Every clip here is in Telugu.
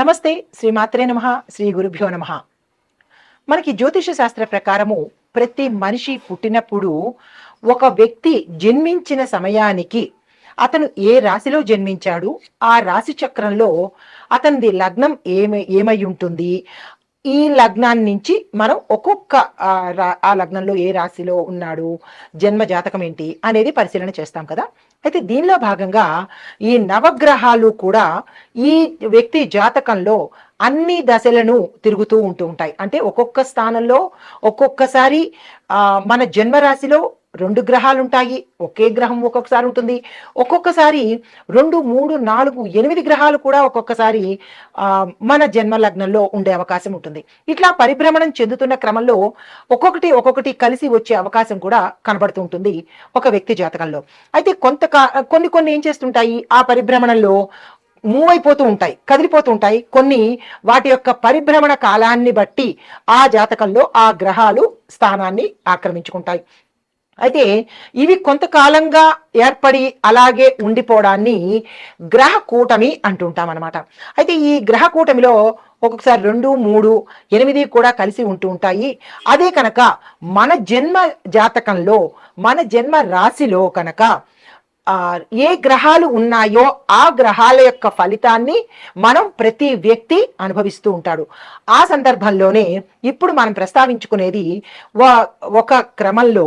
నమస్తే శ్రీమాత్రే నమ శ్రీ గురుభ్యో నమ. మనకి జ్యోతిష శాస్త్ర ప్రకారము ప్రతి మనిషి పుట్టినప్పుడు ఒక వ్యక్తి జన్మించిన సమయానికి అతను ఏ రాశిలో జన్మించాడు ఆ రాశి చక్రంలో అతనిది లగ్నం ఏమై ఏమై ఉంటుంది ఈ లగ్నాన్ని నుంచి మనం ఒక్కొక్క ఆ, రా- ఆ లగ్నంలో ఏ రాశిలో ఉన్నాడు జన్మ జాతకం ఏంటి అనేది పరిశీలన చేస్తాం కదా. అయితే దీనిలో భాగంగా ఈ నవగ్రహాలు కూడా ఈ వ్యక్తి జాతకంలో అన్ని దశలను తిరుగుతూ ఉంటూ ఉంటాయి. అంటే ఒక్కొక్క స్థానంలో ఒక్కొక్కసారి మన జన్మరాశిలో రెండు గ్రహాలు ఉంటాయి ఒకే గ్రహం ఒక్కొక్కసారి ఉంటుంది. ఒక్కొక్కసారి రెండు మూడు నాలుగు ఎనిమిది గ్రహాలు కూడా ఒక్కొక్కసారి మన జన్మ లగ్నంలో ఉండే అవకాశం ఉంటుంది. ఇట్లా పరిభ్రమణం చెందుతున్న క్రమంలో ఒక్కొక్కటి ఒక్కొక్కటి కలిసి వచ్చే అవకాశం కూడా కనబడుతూ ఉంటుంది ఒక వ్యక్తి జాతకంలో. అయితే కొంత కొన్ని కొన్ని ఏం చేస్తుంటాయి? ఆ పరిభ్రమణంలో మూవ్ అయిపోతూ ఉంటాయి కదిలిపోతూ ఉంటాయి. కొన్ని వాటి యొక్క పరిభ్రమణ కాలాన్ని బట్టి ఆ జాతకంలో ఆ గ్రహాలు స్థానాన్ని ఆక్రమించుకుంటాయి. అయితే ఇవి కొంతకాలంగా ఏర్పడి అలాగే ఉండిపోవడాన్ని గ్రహ కూటమి అంటుంటాం అనమాట అయితే ఈ గ్రహ కూటమిలో ఒక్కొక్కసారి రెండు మూడు ఎనిమిది కూడా కలిసి ఉంటూ ఉంటాయి. అదే కనుక మన జన్మ జాతకంలో మన జన్మ రాశిలో కనుక ఏ గ్రహాలు ఉన్నాయో ఆ గ్రహాల యొక్క ఫలితాన్ని మనం ప్రతి వ్యక్తి అనుభవిస్తూ ఉంటాడు. ఆ సందర్భంలోనే ఇప్పుడు మనం ప్రస్తావించుకునేది ఒక క్రమంలో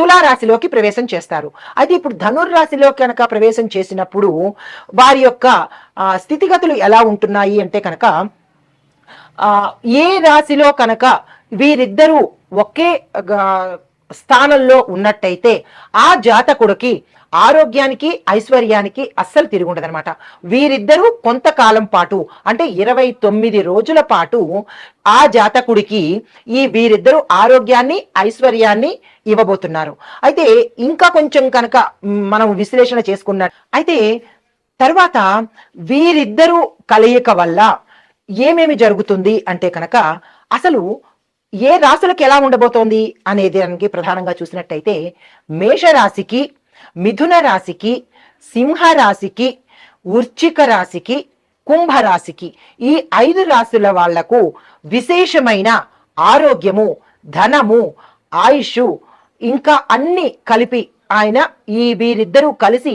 తులారాశిలోకి ప్రవేశం చేస్తారు. అయితే ఇప్పుడు ధనుర్రాశిలో కనుక ప్రవేశం చేసినప్పుడు వారి యొక్క స్థితిగతులు ఎలా ఉంటున్నాయి అంటే కనుక ఆ, ఏ రాశిలో కనుక వీరిద్దరూ ఒకే గా- స్థానంలో ఉన్నట్టయితే ఆ జాతకుడికి ఆరోగ్యానికి ఐశ్వర్యానికి అస్సలు తిరుగుండదనమాట వీరిద్దరూ కొంతకాలం పాటు అంటే ఇరవై తొమ్మిది రోజుల పాటు ఆ జాతకుడికి ఈ వీరిద్దరూ ఆరోగ్యాన్ని ఐశ్వర్యాన్ని ఇవ్వబోతున్నారు. అయితే ఇంకా కొంచెం కనుక మనం విశ్లేషణ చేసుకున్న అయితే తర్వాత వీరిద్దరూ కలయిక వల్ల ఏమేమి జరుగుతుంది అంటే కనుక అసలు ఏ రాశులకు ఎలా ఉండబోతోంది అనేది దానికి ప్రధానంగా చూసినట్టయితే మేషరాశికి మిథున రాశికి సింహ రాశికి వృశ్చిక రాశికి కుంభరాశికి ఈ ఐదు రాశుల వాళ్ళకు విశేషమైన ఆరోగ్యము ధనము ఆయుష్ ఇంకా అన్ని కలిపి ఆయన ఈ వీరిద్దరూ కలిసి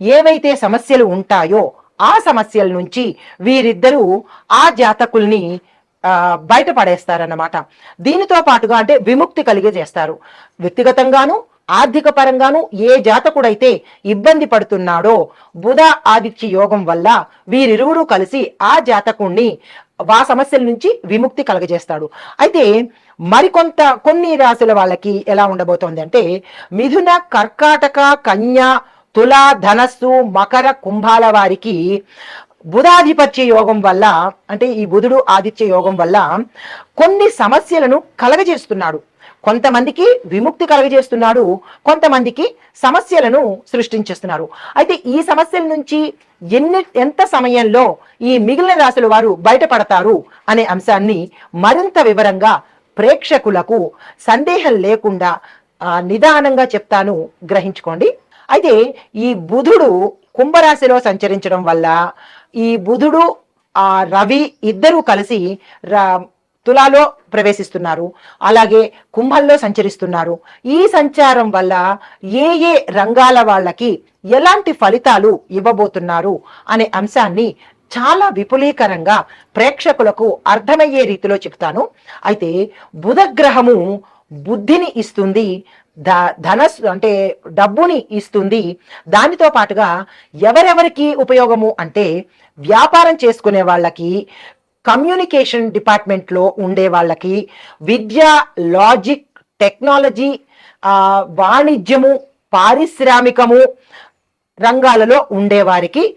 ఏవైతే సమస్యలు ఉంటాయో ఆ సమస్యల నుంచి వీరిద్దరూ ఆ జాతకుల్ని బయటపడేస్తారన్నమాట. దీనితో పాటుగా అంటే విముక్తి కలిగే చేస్తారు వ్యక్తిగతంగాను ఆర్థిక పరంగాను ఏ జాతకుడైతే ఇబ్బంది పడుతున్నాడో బుధ ఆదిత్య యోగం వల్ల వీరిరువురు కలిసి ఆ జాతకుణ్ణి ఆ సమస్యల నుంచి విముక్తి కలగజేస్తాడు. అయితే మరికొంత కొన్ని రాశుల వాళ్ళకి ఎలా ఉండబోతోంది అంటే మిథున కర్కాటక కన్యా తుల ధనస్సు మకర కుంభాల వారికి బుధాధిపత్య యోగం వల్ల అంటే ఈ బుధుడు ఆదిత్య యోగం వల్ల కొన్ని సమస్యలను కలగజేస్తున్నాడు. కొంతమందికి విముక్తి కలగజేస్తున్నాడు కొంతమందికి సమస్యలను సృష్టించేస్తున్నారు అయితే ఈ సమస్యల నుంచి ఎన్ని ఎంత సమయంలో ఈ మిగిలిన రాశుల వారు బయటపడతారు అనే అంశాన్ని మరింత వివరంగా ప్రేక్షకులకు సందేహం లేకుండా నిదానంగా చెప్తాను. గ్రహించుకోండి. అయితే ఈ బుధుడు కుంభరాశిలో సంచరించడం వల్ల ఈ బుధుడు ఆ రవి ఇద్దరూ కలిసి ర- తులాలో ప్రవేశిస్తున్నారు. అలాగే కుంభంలో సంచరిస్తున్నారు. ఈ సంచారం వల్ల ఏ ఏ రంగాల వాళ్ళకి ఎలాంటి ఫలితాలు ఇవ్వబోతున్నారు అనే అంశాన్ని చాలా విపులీకరంగా ప్రేక్షకులకు అర్థమయ్యే రీతిలో చెప్తాను. అయితే బుధగ్రహము బుద్ధిని ఇస్తుంది ధ అంటే డబ్బుని ఇస్తుంది. దానితో పాటుగా ఎవరెవరికి ఉపయోగము అంటే వ్యాపారం చేసుకునే వాళ్ళకి కమ్యూనికేషన్ డిపార్ట్మెంట్లో ఉండే వాళ్ళకి విద్య లాజిక్ టెక్నాలజీ వాణిజ్యము పారిశ్రామికము రంగాలలో ఉండేవారికి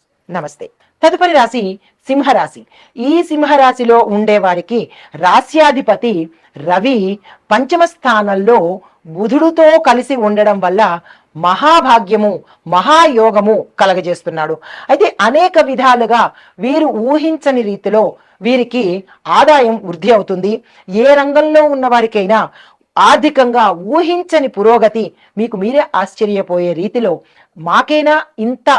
నమస్తే. తదుపరి రాశి సింహరాశి. ఈ సింహరాశిలో ఉండే వారికి రాస్యాధిపతి రవి పంచమ స్థానంలో బుధుడుతో కలిసి ఉండడం వల్ల మహాభాగ్యము మహాయోగము కలగజేస్తున్నాడు. అయితే అనేక విధాలుగా వీరు ఊహించని రీతిలో వీరికి ఆదాయం వృద్ధి అవుతుంది. ఏ రంగంలో ఉన్న వారికైనా ఆర్థికంగా ఊహించని పురోగతి మీకు మీరే ఆశ్చర్యపోయే రీతిలో మాకైనా ఇంత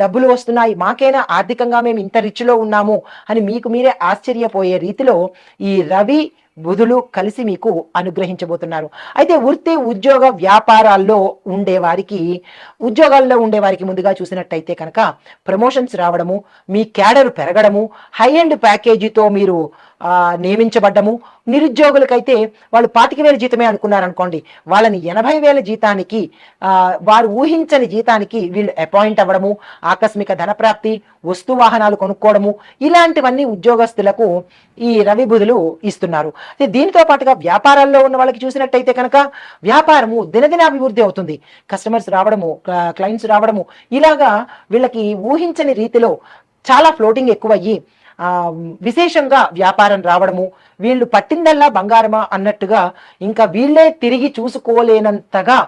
డబ్బులు వస్తున్నాయి మాకైనా ఆర్థికంగా మేము ఇంత రిచ్లో ఉన్నాము అని మీకు మీరే ఆశ్చర్యపోయే రీతిలో ఈ రవి బుధులు కలిసి మీకు అనుగ్రహించబోతున్నారు. అయితే వృత్తి ఉద్యోగ వ్యాపారాల్లో ఉండే వారికి ఉద్యోగాల్లో ఉండే వారికి ముందుగా చూసినట్టయితే కనుక ప్రమోషన్స్ రావడము మీ క్యాడర్ పెరగడము హై అండ్ ప్యాకేజీతో మీరు నియమించబడ్డము. నిరుద్యోగులకైతే వాళ్ళు పాతిక వేల జీతమే అనుకున్నారనుకోండి. వాళ్ళని ఎనభై వేల జీతానికి వారు ఊహించని జీతానికి వీళ్ళు అపాయింట్ అవ్వడము ఆకస్మిక ధనప్రాప్తి వస్తు వాహనాలు కొనుక్కోవడము ఇలాంటివన్నీ ఉద్యోగస్తులకు ఈ రవి బుధులు ఇస్తున్నారు. దీనితో పాటుగా వ్యాపారాల్లో ఉన్న వాళ్ళకి చూసినట్టయితే కనుక వ్యాపారము దినదిన అభివృద్ధి అవుతుంది. కస్టమర్స్ రావడము క్లయింట్స్ రావడము ఇలాగా వీళ్ళకి ఊహించని రీతిలో చాలా ఫ్లోటింగ్ ఎక్కువయ్యి విశేషంగా వ్యాపారం రావడము వీళ్ళు పట్టిందల్లా బంగారమా అన్నట్టుగా ఇంకా వీళ్ళే తిరిగి చూసుకోలేనంతగా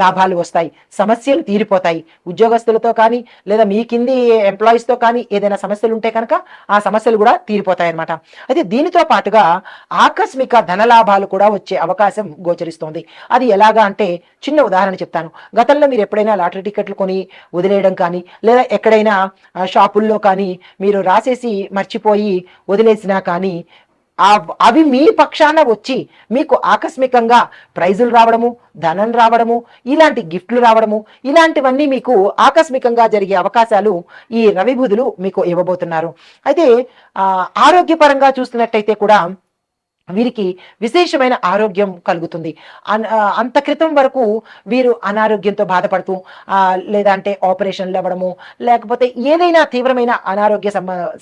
లాభాలు వస్తాయి సమస్యలు తీరిపోతాయి. ఉద్యోగస్తులతో కానీ లేదా మీ కింది ఎంప్లాయీస్తో కానీ ఏదైనా సమస్యలు ఉంటే కనుక ఆ సమస్యలు కూడా తీరిపోతాయి అన్నమాట అయితే దీనితో పాటుగా ఆకస్మిక ధనలాభాలు కూడా వచ్చే అవకాశం గోచరిస్తోంది. అది ఎలాగా అంటే చిన్న ఉదాహరణ చెప్తాను. గతంలో మీరు ఎప్పుడైనా లాటరీ టికెట్లు కొని వదిలేయడం కానీ లేదా ఎక్కడైనా షాపుల్లో కానీ మీరు రాసేసి మర్చిపోయి వదిలేసినా కానీ అవి మీ పక్షాన వచ్చి మీకు ఆకస్మికంగా ప్రైజులు రావడము ధనం రావడము ఇలాంటి గిఫ్ట్లు రావడము ఇలాంటివన్నీ మీకు ఆకస్మికంగా జరిగే అవకాశాలు ఈ రవి మీకు ఇవ్వబోతున్నారు. అయితే ఆరోగ్యపరంగా చూస్తున్నట్టయితే కూడా వీరికి విశేషమైన ఆరోగ్యం కలుగుతుంది. అన్- అంత క్రితం వరకు వీరు అనారోగ్యంతో బాధపడుతూ లేదా లేదంటే ఆపరేషన్లు అవ్వడము లేకపోతే ఏదైనా తీవ్రమైన అనారోగ్య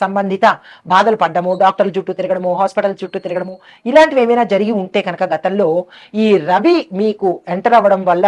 సంబంధిత బాధలు పడ్డము డాక్టర్ల చుట్టూ తిరగడము హాస్పిటల్ చుట్టూ తిరగడము ఇలాంటివి ఏమైనా జరిగి ఉంటే కనుక గతంలో ఈ రవి మీకు ఎంటర్ అవ్వడం వల్ల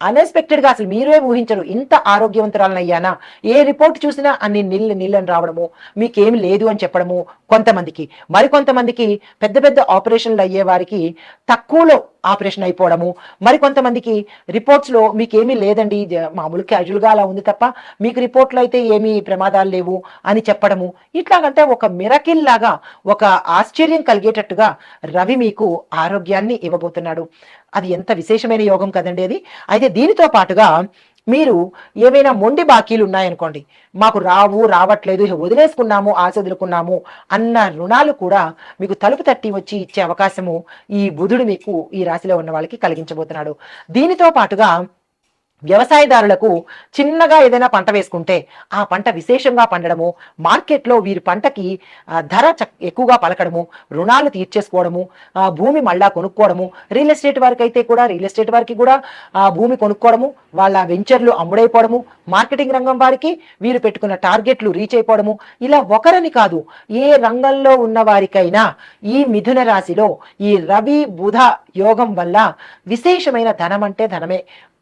అన్ఎక్స్పెక్టెడ్గా అసలు మీరే ఊహించరు ఇంత ఆరోగ్యవంతురాలనయ్యానా? ఏ రిపోర్ట్ చూసినా అన్ని నీళ్ళు నీళ్ళని రావడము మీకేమి లేదు అని చెప్పడము కొంతమందికి. మరికొంతమందికి పెద్ద పెద్ద ఆపరేషన్లు అయ్యే వారికి తక్కువలో ఆపరేషన్ అయిపోవడము. మరికొంతమందికి రిపోర్ట్స్లో మీకేమీ లేదండి. మామూలు క్యాజువల్గా అలా ఉంది తప్ప మీకు రిపోర్ట్లో అయితే ఏమీ ప్రమాదాలు లేవు అని చెప్పడము. ఇట్లాగంటే ఒక మిరకిల్ లాగా ఒక ఆశ్చర్యం కలిగేటట్టుగా రవి మీకు ఆరోగ్యాన్ని ఇవ్వబోతున్నాడు. అది ఎంత విశేషమైన యోగం కదండి అది. అయితే దీనితో పాటుగా మీరు ఏమైనా మొండి బాకీలు ఉన్నాయనుకోండి మాకు రావు రావట్లేదు వదిలేసుకున్నాము ఆశ వదులుకున్నాము అన్న రుణాలు కూడా మీకు తలుపు తట్టి వచ్చి ఇచ్చే అవకాశము ఈ బుధుడు మీకు ఈ రాశిలో ఉన్న వాళ్ళకి కలిగించబోతున్నాడు. దీనితో పాటుగా వ్యవసాయదారులకు చిన్నగా ఏదైనా పంట వేసుకుంటే ఆ పంట విశేషంగా పండడము మార్కెట్లో వీరి పంటకి ధర ఎక్కువగా పలకడము రుణాలు తీర్చేసుకోవడము భూమి మళ్ళా కొనుక్కోవడము రియల్ ఎస్టేట్ వారికి అయితే కూడా రియల్ ఎస్టేట్ వారికి కూడా ఆ భూమి కొనుక్కోవడము వాళ్ళ వెంచర్లు అమ్ముడైపోవడము మార్కెటింగ్ రంగం వారికి వీరు పెట్టుకున్న టార్గెట్లు రీచ్ అయిపోవడము. ఇలా ఒకరని కాదు ఏ రంగంలో ఉన్న వారికైనా ఈ మిథున రాశిలో ఈ రవి బుధ యోగం వల్ల విశేషమైన ధనం అంటే ధనమే.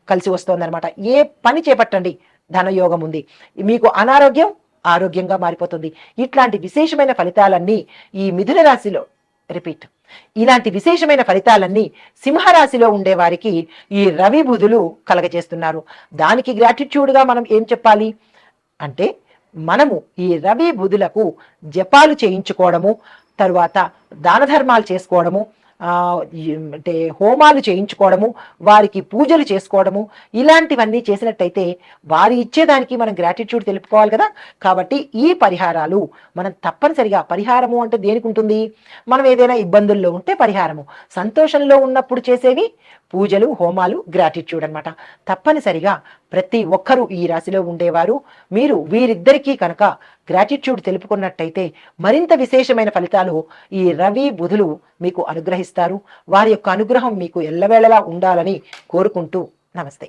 కలిసి వస్తోందనమాట ఏ పని చేపట్టండి ధనయోగం ఉంది మీకు అనారోగ్యం ఆరోగ్యంగా మారిపోతుంది. ఇట్లాంటి విశేషమైన ఫలితాలన్నీ ఈ మిథున రాశిలో రిపీట్. ఇలాంటి విశేషమైన ఫలితాలన్నీ సింహరాశిలో ఉండే వారికి ఈ రవి బుధులు కలగజేస్తున్నారు. దానికి గ్రాటిట్యూడ్గా మనం ఏం చెప్పాలి? అంటే మనము ఈ రవి బుధులకు జపాలు చేయించుకోవడము తరువాత దాన ధర్మాలు చేసుకోవడము అంటే హోమాలు చేయించుకోవడము వారికి పూజలు చేసుకోవడము ఇలాంటివన్నీ చేసినట్టయితే వారి ఇచ్చేదానికి మనం గ్రాటిట్యూడ్ తెలుపుకోవాలి కదా. కాబట్టి ఈ పరిహారాలు మనం తప్పనిసరిగా పరిహారము అంటే దేనికి ఉంటుంది? మనం ఏదైనా ఇబ్బందుల్లో ఉంటే పరిహారము. సంతోషంలో ఉన్నప్పుడు చేసేవి పూజలు హోమాలు గ్రాటిట్యూడ్ అనమాట తప్పనిసరిగా ప్రతి ఒక్కరూ ఈ రాశిలో ఉండేవారు. మీరు వీరిద్దరికీ కనుక గ్రాటిట్యూడ్ తెలుపుకున్నట్టయితే మరింత విశేషమైన ఫలితాలు ఈ రవి బుధులు మీకు అనుగ్రహిస్తారు. వారి యొక్క అనుగ్రహం మీకు ఎల్లవేళలా ఉండాలని కోరుకుంటూ నమస్తే.